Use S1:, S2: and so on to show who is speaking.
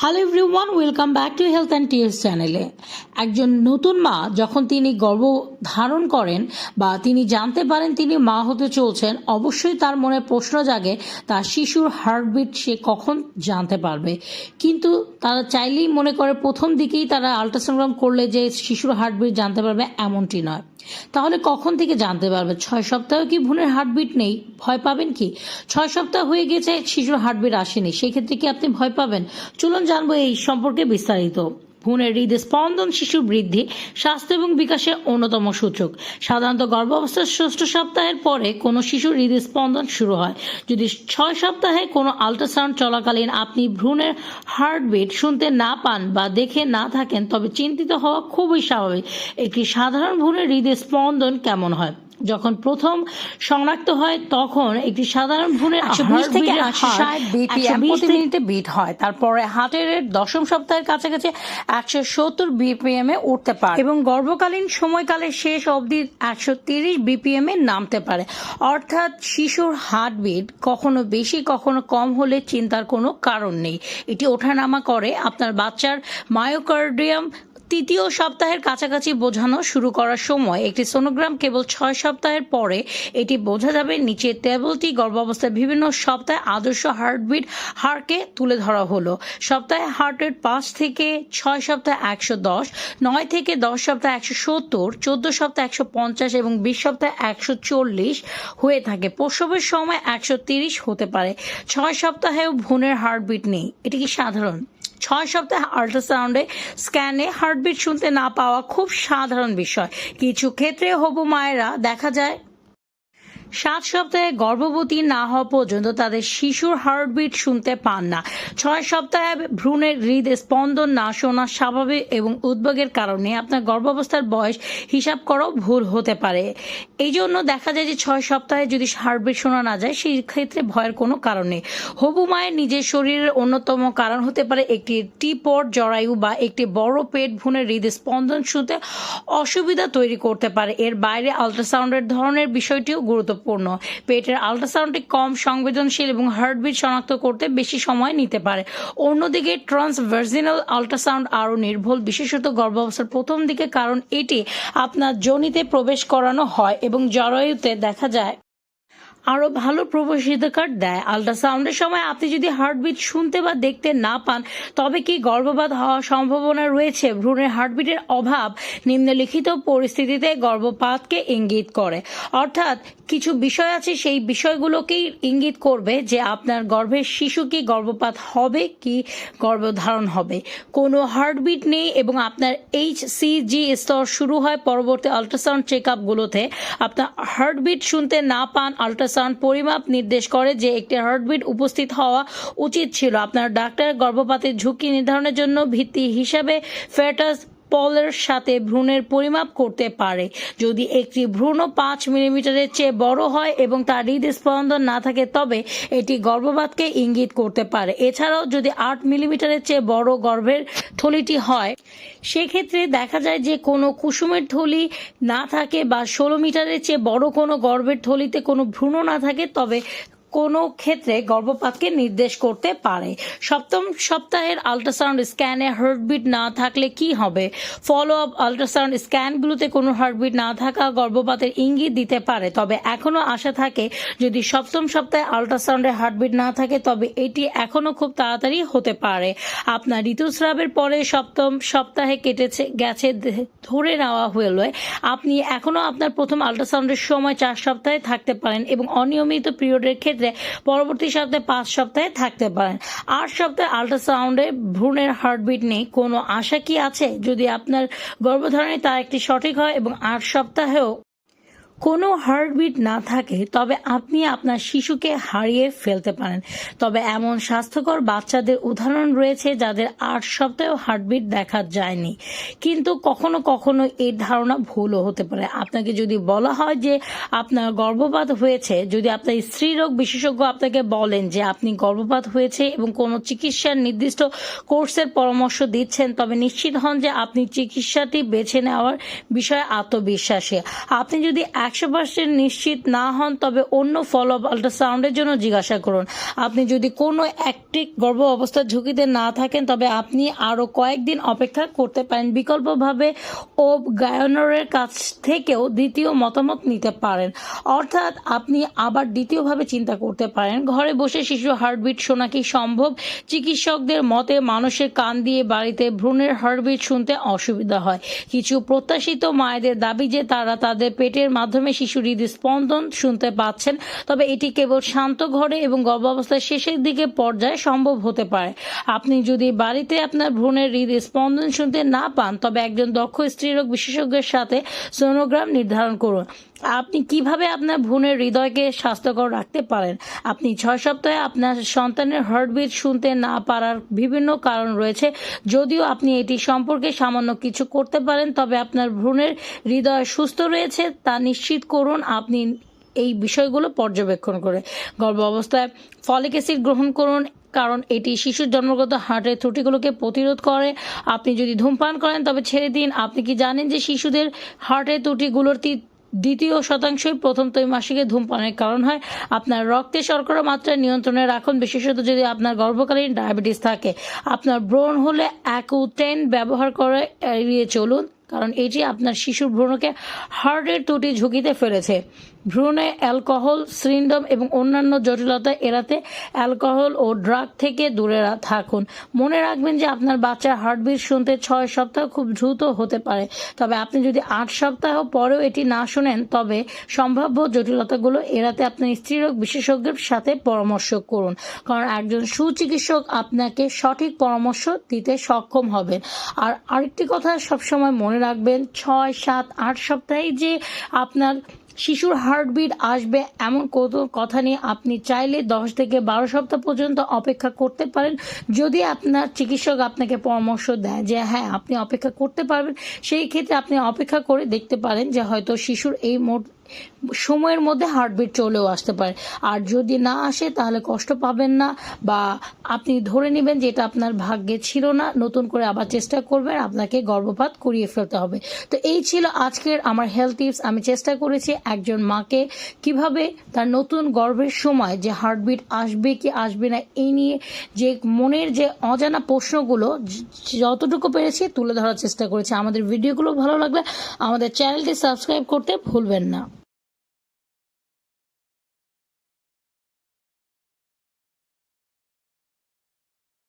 S1: Hello everyone welcome back to health and T S চ্যানেলে একজন নতুন মা, যখন তিনি গর্ভ ধারণ করেন বা তিনি জানতে পারেন তিনি মা হতে চলছেন, অবশ্যই তার মনে প্রশ্ন জাগে, তার শিশুর হার্টবিট সে কখন জানতে পারবে? কিন্তু তারা চাইলেই মনে করে প্রথম দিকেই তারা আল্ট্রাসাউন্ড করলে যে শিশুর হার্টবিট জানতে পারবে এমনটি নয়। তাহলে কখন থেকে জানতে পারবে? ছয় সপ্তাহ কি ভ্রূণের হার্টবিট নেই? ভয় পাবেন কি? ছয় সপ্তাহ হয়ে গেছে শিশুর হার্টবিট আসেনি। সেক্ষেত্রে কি আপনি ভয় পাবেন? চলুন জানব এই সম্পর্কে বিস্তারিত। ভ্রূণের হৃদস্পন্দন শিশু বৃদ্ধি, স্বাস্থ্য এবং বিকাশের অন্যতম সূচক। সাধারণত গর্ভাবস্থার ষষ্ঠ সপ্তাহের পরে কোনো শিশুর হৃদস্পন্দন শুরু হয়। যদি ছয় সপ্তাহে কোনো আল্ট্রাসাউন্ড চলাকালীন আপনি ভ্রূণের হার্টবিট শুনতে না পান বা দেখে না থাকেন, তবে চিন্তিত হওয়া খুবই স্বাভাবিক। একটি সাধারণ ভ্রূণের হৃদস্পন্দন কেমন হয়? যখন প্রথম শনাক্ত হয় তখন একটি সাধারণ ভ্রূণের
S2: একশো বিশ থেকে
S1: heartbeat-এর
S2: একশো ষাট প্রতি মিনিটে বিট হয়? তারপরে হার্টের দশম সপ্তাহের কাছাকাছি একশো সত্তর বিপিএম এ উঠতে পারে এবং গর্ভকালীন সময়কালের শেষ অবধি একশো তিরিশ বিপিএম এ নামতে পারে। অর্থাৎ শিশুর হার্ট হার্টবিট কখনো বেশি কখনো কম হলে চিন্তার কোনো কারণ নেই। এটি ওঠানামা করে আপনার বাচ্চার মায়োকার্ডিয়াম তৃতীয় সপ্তাহের কাছাকাছি বোঝানো শুরু করার সময় একটি সোনোগ্রাম কেবল ছয় সপ্তাহের পরে এটি বোঝা যাবে নিচের টেবলটি গর্ভাবস্থার বিভিন্ন সপ্তাহে আদর্শ হার্টবিট হারকে তুলে ধরা হলো। সপ্তাহে হার্ট রেট পাঁচ থেকে ছয় সপ্তাহে একশো দশ, নয় থেকে দশ সপ্তাহে একশো সত্তর, চোদ্দ সপ্তাহে একশো পঞ্চাশ এবং বিশ সপ্তাহে একশো চল্লিশ হয়ে থাকে। প্রসবের সময় একশো তিরিশ হতে পারে। ছয় সপ্তাহেও ভ্রূণের হার্টবিট নেই। এটি কি সাধারণ? ছয় সপ্তাহে আল্ট্রাসাউন্ডে স্ক্যানে হার্টবিট শুনতে না পাওয়া খুব সাধারণ বিষয়। কিছু ক্ষেত্রে হবু মায়েরা, দেখা যায় সাত সপ্তাহে গর্ভবতী না হওয়া পর্যন্ত তাদের শিশুর হার্টবিট শুনতে পান না। ছয় সপ্তাহে ভ্রূণের হৃদ স্পন্দন না শোনা স্বাভাবিক এবং উদ্বেগের কারণে আপনার গর্ভাবস্থার বয়স হিসাব করাও ভুল হতে পারে। এই জন্য দেখা যায় যে ছয় সপ্তাহে যদি হার্টবিট শোনা না যায়, সেই ক্ষেত্রে ভয়ের কোনো কারণ নেই। হবু মায়ের নিজের শরীরের অন্যতম কারণ হতে পারে একটি টিপট জরায়ু বা একটি বড় পেট ভ্রূণের হৃদ স্পন্দন শুনতে অসুবিধা তৈরি করতে পারে। এর বাইরে আল্ট্রাসাউন্ডের ধরনের বিষয়টিও গুরুত্বপূর্ণ। পেটের আল্ট্রাসাউন্ডটি কম সংবেদনশীল এবং হার্টবিট শনাক্ত করতে বেশি সময় নিতে পারে। অন্যদিকে ট্রান্সভার্জিনাল আল্ট্রাসাউন্ড আরও নির্ভুল, বিশেষত গর্ভাবস্থার প্রথম দিকে, কারণ এটি আপনার যোনিতে প্রবেশ করানো হয় এবং জরায়ুতে দেখা যায় আরও ভালো প্রবেশাধিকার দেয়? আল্ট্রাসাউন্ডের সময় আপনি যদি হার্টবিট শুনতে বা দেখতে না পান, তবে কি গর্ভপাত হওয়ার সম্ভাবনা রয়েছে? ভ্রূণের হার্টবিটের অভাব নিম্নলিখিত পরিস্থিতিতে গর্ভপাতকে ইঙ্গিত করে। অর্থাৎ কিছু বিষয় আছে, সেই বিষয়গুলোকেই ইঙ্গিত করবে যে আপনার গর্ভের শিশু কি গর্ভপাত হবে, কি গর্ভধারণ হবে। কোনো হার্টবিট নেই এবং আপনার এইচ সিজি স্তর শুরু হয় পরবর্তী আল্ট্রাসাউন্ড চেক আপগুলোতে আপনার হার্টবিট শুনতে না পান আল্ট্রাসাউন্ড পরিমাপ নির্দেশ করে যে একটি হার্টবিট উপস্থিত হওয়া উচিত ছিল। আপনার ডাক্তার গর্ভপাতের ঝুঁকি নির্ধারণের জন্য ভিত্তি হিসাবে ফেটাস পলের সাথে ভ্রূণের পরিমাপ করতে পারে। যদি একটি ভ্রূণ পাঁচ মিলিমিটারের চেয়ে বড় হয় এবং তার হৃদস্পন্দন না থাকে, তবে এটি গর্ভপাতকে ইঙ্গিত করতে পারে। এছাড়াও যদি আট মিলিমিটারের চেয়ে বড় গর্ভের থলিটি হয়, সেক্ষেত্রে দেখা যায় যে কোনো কুসুমের থলি না থাকে বা ষোলো মিটারের চেয়ে বড় কোনো গর্ভের থলিতে কোনো ভ্রূণ না থাকে, তবে কোনো ক্ষেত্রে গর্ভপাতকে নির্দেশ করতে পারে। সপ্তম সপ্তাহের আল্ট্রাসাউন্ড স্ক্যানে হার্টবিট না থাকলে কি হবে? ফলো আপ আল্ট্রাসাউন্ড স্ক্যানগুলোতে কোনো হার্টবিট না থাকা গর্ভপাতের ইঙ্গিত দিতে পারে, তবে এখনও আশা থাকে যদি সপ্তম সপ্তাহে আল্ট্রাসাউন্ডে হার্টবিট না থাকে, তবে এটি এখনও খুব তাড়াতাড়ি হতে পারে। আপনার ঋতুস্রাবের পরে সপ্তম সপ্তাহে কেটেছে, গেছে ধরে নেওয়া হলে। আপনি এখনও আপনার প্রথম আল্ট্রাসাউন্ডের সময় চার সপ্তাহে থাকতে পারেন এবং অনিয়মিত পিরিয়ডের ক্ষেত্রে পরবর্তী সপ্তাহে পাঁচ সপ্তাহে থাকতে পারেন। আট সপ্তাহে আল্ট্রাসাউন্ডে ভ্রূণের হার্টবিট নেই কোনো আশা কি আছে? যদি আপনার গর্ভধারণের তা একটি সঠিক হয় এবং আট সপ্তাহেও কোনো হার্টবিট না থাকে, তবে আপনি আপনার শিশুকে হারিয়ে ফেলতে পারেন। তবে এমন স্বাস্থ্যকর বাচ্চাদের উদাহরণ রয়েছে যাদের আট সপ্তাহেও হার্টবিট দেখা যায়নি। কিন্তু কখনো কখনো এই ধারণা ভুলও হতে পারে। আপনাকে যদি বলা হয় যে আপনার গর্ভপাত হয়েছে, যদি আপনার স্ত্রীরোগ বিশেষজ্ঞ আপনাকে বলেন যে আপনি গর্ভপাত হয়েছে এবং কোনো চিকিৎসার নির্দিষ্ট কোর্সের পরামর্শ দিচ্ছেন, তবে নিশ্চিত হন যে আপনি চিকিৎসাটি বেছে নেওয়ার বিষয়ে আত্মবিশ্বাসী। আপনি যদি একশো পার্সেন্ট নিশ্চিত না হন, তবে অন্য ফলো আপ আল্ট্রাসাউন্ডের জন্য জিজ্ঞাসা করুন। আপনি যদি কোনো একটি গর্ভ অবস্থার ঝুঁকিতে না থাকেন, তবে আপনি আরও কয়েকদিন অপেক্ষা করতে পারেন। বিকল্পভাবে ও গায়নরের কাছ থেকেও দ্বিতীয় মতামত নিতে পারেন। অর্থাৎ আপনি আবার দ্বিতীয়ভাবে চিন্তা করতে পারেন। ঘরে বসে শিশু হার্টবিট শোনা কি সম্ভব? চিকিৎসকদের মতে মানুষের কান দিয়ে বাড়িতে ভ্রূণের হার্টবিট শুনতে অসুবিধা হয়। কিছু প্রত্যাশিত মায়েদের দাবি যে তারা তাদের পেটের মাধ্যমে শিশু হৃদস্পন্দন শুনতে পাচ্ছেন, তবে এটি কেবল শান্ত ঘরে এবং গর্ভাবস্থার শেষের দিকে পর্যায়ে সম্ভব হতে পারে। আপনি যদি বাড়িতে আপনার ভ্রূণের হৃদস্পন্দন শুনতে না পান, তবে একজন দক্ষ স্ত্রীরোগ বিশেষজ্ঞের সাথে সোনোগ্রাম নির্ধারণ করুন। আপনি কীভাবে আপনার ভ্রূণের হৃদয়কে স্বাস্থ্যকর রাখতে পারেন? আপনি ছয় সপ্তাহে আপনার সন্তানের হার্টবিট শুনতে না পারার বিভিন্ন কারণ রয়েছে। যদিও আপনি এটি সম্পর্কে সামান্য কিছু করতে পারেন, তবে আপনার ভ্রূণের হৃদয় সুস্থ রয়েছে তা নিশ্চিত করুন। আপনি এই বিষয়গুলো পর্যবেক্ষণ করে। গর্ভ অবস্থায় ফলিক অ্যাসিড গ্রহণ করুন। কারণ এটি শিশুর জন্মগত হার্টের ত্রুটিগুলোকে প্রতিরোধ করে। আপনি যদি ধূমপান করেন, তবে ছেড়ে দিন। আপনি কি জানেন যে শিশুদের হার্টের ত্রুটিগুলোর দ্বিতীয় শতাংশই প্রথম ত্রৈমাসিকে ধূমপানের কারণ হয়। আপনার রক্তে শর্করা মাত্রা নিয়ন্ত্রণে রাখুন। বিশেষত যদি আপনার গর্ভকালীন ডায়াবেটিস থাকে। আপনার ব্রণ হলে অ্যাকুটেন ব্যবহার করে এড়িয়ে চলুন। কারণ এটি আপনার শিশুর ভ্রূণকে হার্টের ত্রুটি ঝুঁকিতে ফেলেছে। ভ্রূণে অ্যালকোহল সিন্ডম এবং অন্যান্য জটিলতা এড়াতে অ্যালকোহল ও ড্রাগ থেকে দূরে থাকুন। মনে রাখবেন যে আপনার বাচ্চার হার্টবিট শুনতে ছয় সপ্তাহ খুব দ্রুত হতে পারে। তবে আপনি যদি আট সপ্তাহ পরেও এটি না শুনেন, তবে সম্ভাব্য জটিলতাগুলো এড়াতে আপনার স্ত্রীরোগ বিশেষজ্ঞের সাথে পরামর্শ করুন। কারণ একজন সুচিকিৎসক আপনাকে সঠিক পরামর্শ দিতে সক্ষম হবেন। আর আরেকটি কথা সবসময় মনে রাখবেন ছয় সাত আট সপ্তাহে যে আপনার শিশুর হার্টবিট আসবে এমন কত কথা নিয়ে আপনি চাইলে দশ থেকে বারো সপ্তাহ পর্যন্ত অপেক্ষা করতে পারেন। যদি আপনার চিকিৎসক আপনাকে পরামর্শ দেয় যে হ্যাঁ আপনি অপেক্ষা করতে পারবেন, সেই ক্ষেত্রে আপনি অপেক্ষা করে দেখতে পারেন যে, হয়তো শিশুর এই মোট সময়ের মধ্যে হার্টবিট চলেও আসতে পারে। আর যদি না আসে, তাহলে কষ্ট পাবেন না বা আপনি ধরে নেবেন যে, এটা আপনার ভাগ্যে ছিল না, নতুন করে আবার চেষ্টা করবেন, আপনাকে গর্ভপাত করিয়ে ফেলতে হবে। তো এই ছিল আজকের আমার হেলথ টিপস আমি চেষ্টা করেছি একজন মাকে, কীভাবে তার নতুন গর্ভের সময় যে হার্টবিট আসবে কি আসবে না, এই নিয়ে যে মনের যে অজানা প্রশ্নগুলো যতটুকু পেরেছি তুলে ধরার চেষ্টা করেছি। আমাদের ভিডিওগুলো ভালো লাগলে আমাদের চ্যানেলটি সাবস্ক্রাইব করতে ভুলবেন না।